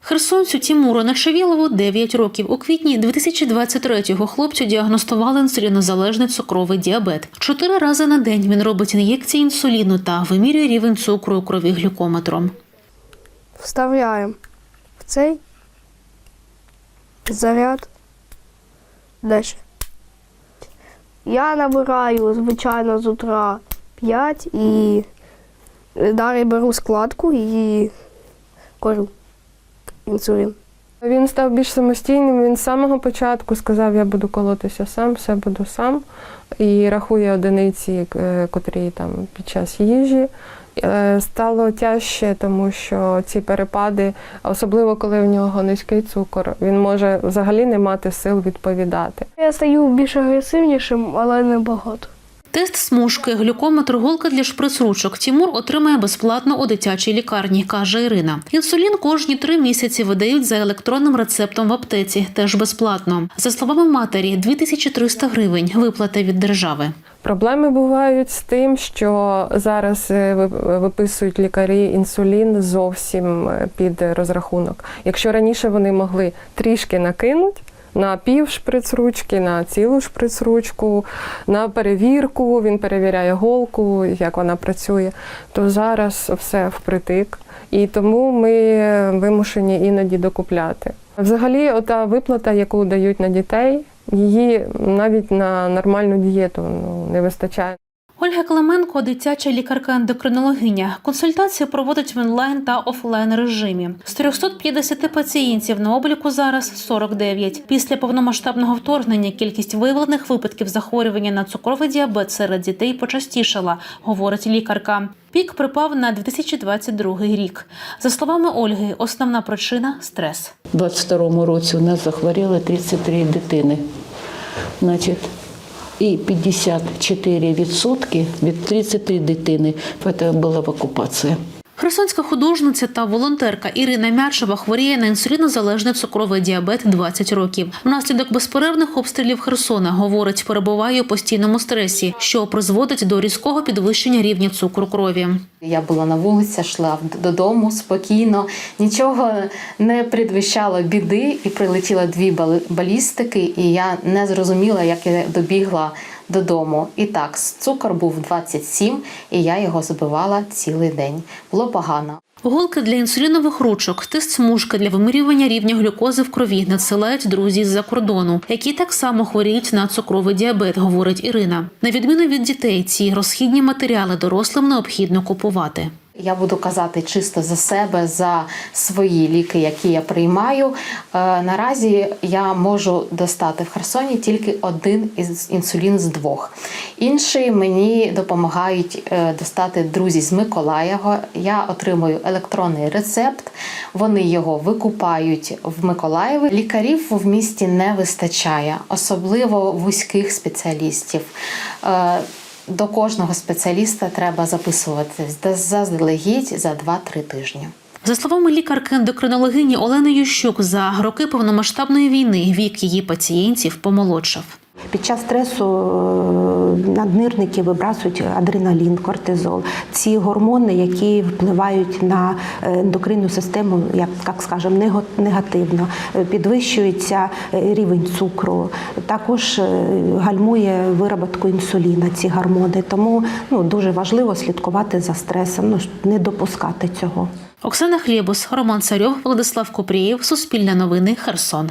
Херсонцю Тімуру Начавілову 9 років. У квітні 2023-го хлопцю діагностували інсулінозалежний цукровий діабет. Чотири рази на день він робить ін'єкції інсуліну та вимірює рівень цукру у крові глюкометром. Вставляємо в цей заряд. Далі. Я набираю, звичайно, з утра 5 і далі беру складку і корю інсулін. Він став більш самостійним. Він з самого початку сказав, я буду колотися сам, все буду сам. І рахує одиниці, е, котрі там під час їжі. Е, Стало тяжче, тому що ці перепади, особливо коли в нього низький цукор, він може взагалі не мати сил відповідати. Я стаю більш агресивнішим, але не багато. Тест смужки, глюкометр, голка для шприц-ручок Тімур отримає безплатно у дитячій лікарні, каже Ірина. Інсулін кожні три місяці видають за електронним рецептом в аптеці, теж безплатно. За словами матері, 2300 гривень виплата від держави. Проблеми бувають з тим, що зараз е, виписують лікарі інсулін зовсім е, під розрахунок. Якщо раніше вони могли трішки накинути. На пів шприц-ручки, на цілу шприц-ручку, на перевірку, він перевіряє голку, як вона працює, то зараз все впритик. І тому ми вимушені іноді докупляти. Взагалі, ота виплата, яку дають на дітей, її навіть на нормальну дієту ну, не вистачає. Ольга Клименко, дитяча лікарка-ендокринологиня. Консультації проводить в онлайн та офлайн режимі. З 350 пацієнтів на обліку зараз 49. Після повномасштабного вторгнення кількість виявлених випадків захворювання на цукровий діабет серед дітей почастішала, говорить лікарка. Пік припав на 2022 рік. За словами Ольги, основна причина стрес. У 22 році у нас захворіли 33 дитини. Значить, і 54% від 33 дитини це була в окупації. Херсонська художниця та волонтерка Ірина Мячева хворіє на інсулінозалежний цукровий діабет 20 років. Внаслідок безперервних обстрілів Херсона, говорить, перебуває у постійному стресі, що призводить до різкого підвищення рівня цукру крові. Я була на вулиці, йшла додому спокійно, нічого не предвіщало біди, і прилетіло дві балістики, і я не зрозуміла, як я добігла додому. І так, цукор був 27, і я його збивала цілий день. Було погано. Голки для інсулінових ручок, тест смужки для вимирювання рівня глюкози в крові надсилають друзі з-за кордону, які так само хворіють на цукровий діабет, говорить Ірина. На відміну від дітей, ці розхідні матеріали дорослим необхідно купувати. Я буду казати чисто за себе, за свої ліки, які я приймаю. Е, наразі я можу достати в Херсоні тільки один із інсулін з двох. Інший мені допомагають е, достати друзі з Миколаєва. Я отримую електронний рецепт. Вони його викупають в Миколаєві. Лікарів в місті не вистачає, особливо вузьких спеціалістів. До кожного спеціаліста треба записуватись заздалегідь за 2-3 тижні. За словами лікарки-ендокринологині Олени Ющук, за роки повномасштабної війни вік її пацієнтів помолодшав. Під час стресу е, наднирники вибрасують адреналін, кортизол. Ці гормони, які впливають на е, ендокринну систему, як, як скажемо, негативно. Е, Підвищується рівень цукру, також гальмує вироботку інсуліна, ці гормони. Тому ну, дуже важливо слідкувати за стресом, ну, не допускати цього. Оксана Хлєбус, Роман Царьов, Владислав Купрієв, Суспільне новини, Херсон.